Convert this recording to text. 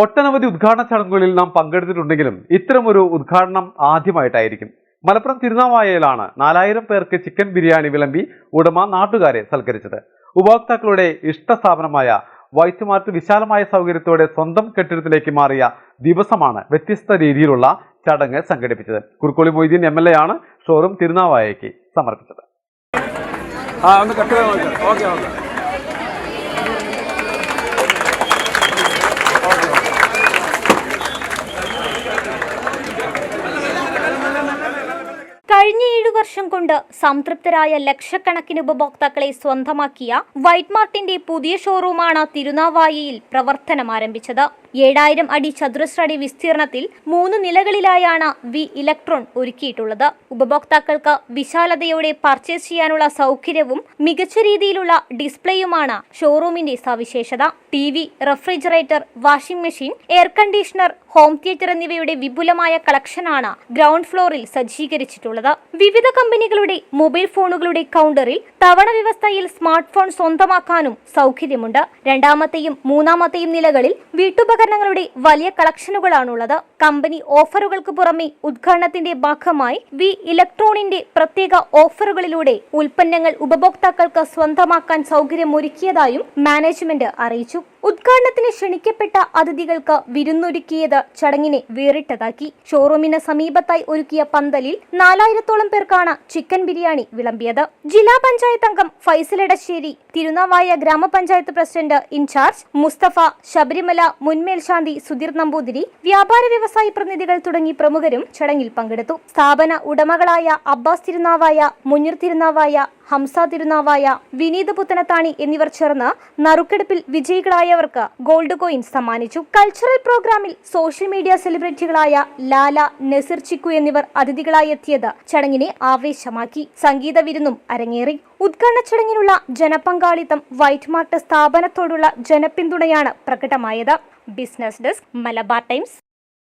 ഒട്ടനവധി ഉദ്ഘാടന ചടങ്ങുകളിൽ നാം പങ്കെടുത്തിട്ടുണ്ടെങ്കിലും ഇത്തരമൊരു ഉദ്ഘാടനം ആദ്യമായിട്ടായിരിക്കും. മലപ്പുറം തിരുനാവായയിലാണ് നാലായിരം പേർക്ക് ചിക്കൻ ബിരിയാണി വിളമ്പി ഉടമ നാട്ടുകാരെ സൽക്കരിച്ചത്. ഉപഭോക്താക്കളുടെ ഇഷ്ട സ്ഥാപനമായ മാർട്ട് വിശാലമായ സൗകര്യത്തോടെ സ്വന്തം കെട്ടിടത്തിലേക്ക് മാറിയ ദിവസമാണ് വ്യത്യസ്ത രീതിയിലുള്ള ചടങ്ങ് സംഘടിപ്പിച്ചത്. Kurukkoli Moideen M L A ആണ് ഷോറൂം തിരുനാവായയ്ക്ക് സമർപ്പിച്ചത്. ആ ഒന്ന് കട്ട് ഓക്കെ ഓക്കെ. കഴിഞ്ഞ ഏഴു വർഷം കൊണ്ട് സംതൃപ്തരായ ലക്ഷക്കണക്കിന് ഉപഭോക്താക്കളെ സ്വന്തമാക്കിയ വൈറ്റ് മാർട്ടിന്റെ പുതിയ ഷോറൂമാണ് തിരുനാവായയിൽ പ്രവർത്തനം ആരംഭിച്ചത് ഏഴായിരം അടി ചതുരശ്ര അടി വിസ്തീർണത്തിൽ മൂന്ന് നിലകളിലായാണ് വി ഇലക്ട്രോൺ ഒരുക്കിയിട്ടുള്ളത്. ഉപഭോക്താക്കൾക്ക് വിശാലതയോടെ പർച്ചേസ് ചെയ്യാനുള്ള സൗകര്യവും മികച്ച രീതിയിലുള്ള ഡിസ്പ്ലേയുമാണ് ഷോറൂമിന്റെ സവിശേഷത. T V refrigerator washing machine air conditioner home theatre എന്നിവയുടെ വിപുലമായ കളക്ഷനാണ് ഗ്രൗണ്ട് ഫ്ലോറിൽ സജ്ജീകരിച്ചിട്ടുള്ളത്. വിവിധ കമ്പനികളുടെ മൊബൈൽ ഫോണുകളുടെ കൗണ്ടറിൽ തവണ വ്യവസ്ഥയിൽ സ്മാർട്ട് ഫോൺ സ്വന്തമാക്കാനും സൗകര്യമുണ്ട്. രണ്ടാമത്തെയും മൂന്നാമത്തെയും നിലകളിൽ വീട്ടുപകരണങ്ങളുടെ വലിയ കളക്ഷനുകളാണുള്ളത്. കമ്പനി ഓഫറുകൾക്ക് പുറമെ ഉദ്ഘാടനത്തിന്റെ ഭാഗമായി വി ഇലക്ട്രോണിന്റെ പ്രത്യേക ഓഫറുകളിലൂടെ ഉൽപ്പന്നങ്ങൾ ഉപഭോക്താക്കൾക്ക് സ്വന്തമാക്കാൻ സൗകര്യമൊരുക്കിയതായും മാനേജ്മെന്റ് അറിയിച്ചു. ഉദ്ഘാടനത്തിന് ക്ഷണിക്കപ്പെട്ട അതിഥികൾക്ക് വിരുന്നൊരുക്കിയത് ചടങ്ങിനെ വേറിട്ടതാക്കി. ഷോറൂമിന് സമീപത്തായി ഒരുക്കിയ പന്തലിൽ നാലായിരത്തോളം പേർക്കാണ് ചിക്കൻ ബിരിയാണി വിളമ്പിയത്. ജില്ലാ പഞ്ചായത്ത് അംഗം ഫൈസൽ എടശ്ശേരി തിരുനാവായ ഗ്രാമപഞ്ചായത്ത് പ്രസിഡന്റ് ഇൻചാർജ് മുസ്തഫ ശബരിമല മുൻമേൽശാന്തി സുധീർ നമ്പൂതിരി വ്യാപാര വ്യവസായി പ്രതിനിധികൾ തുടങ്ങി പ്രമുഖരും ചടങ്ങിൽ പങ്കെടുത്തു. സ്ഥാപന ഉടമകളായ അബ്ബാസ് തിരുനാവായ മുന്നിർ തിരുനാവായ ഹംസ തിരുനാവായ വിനീത് പുത്തനത്താണി എന്നിവർ ചേർന്ന് നറുക്കെടുപ്പിൽ വിജയികളായവർക്ക് ഗോൾഡ് കോയിൻ സമ്മാനിച്ചു. കൾച്ചറൽ പ്രോഗ്രാമിൽ സോഷ്യൽ മീഡിയ സെലിബ്രിറ്റികളായ ലാല നസിർ ചിക്കു എന്നിവർ അതിഥികളായി എത്തിയത് ചടങ്ങിനെ ആവേശമാക്കി. സംഗീത വിരുന്നും അരങ്ങേറി. ഉദ്ഘാടന ചടങ്ങിനുള്ള ജനപങ്കാളിത്തം വൈറ്റ് മാർട്ട് സ്ഥാപനത്തോടുള്ള ജനപിന്തുണയാണ് പ്രകടമായത്. Business desk Malabar Times.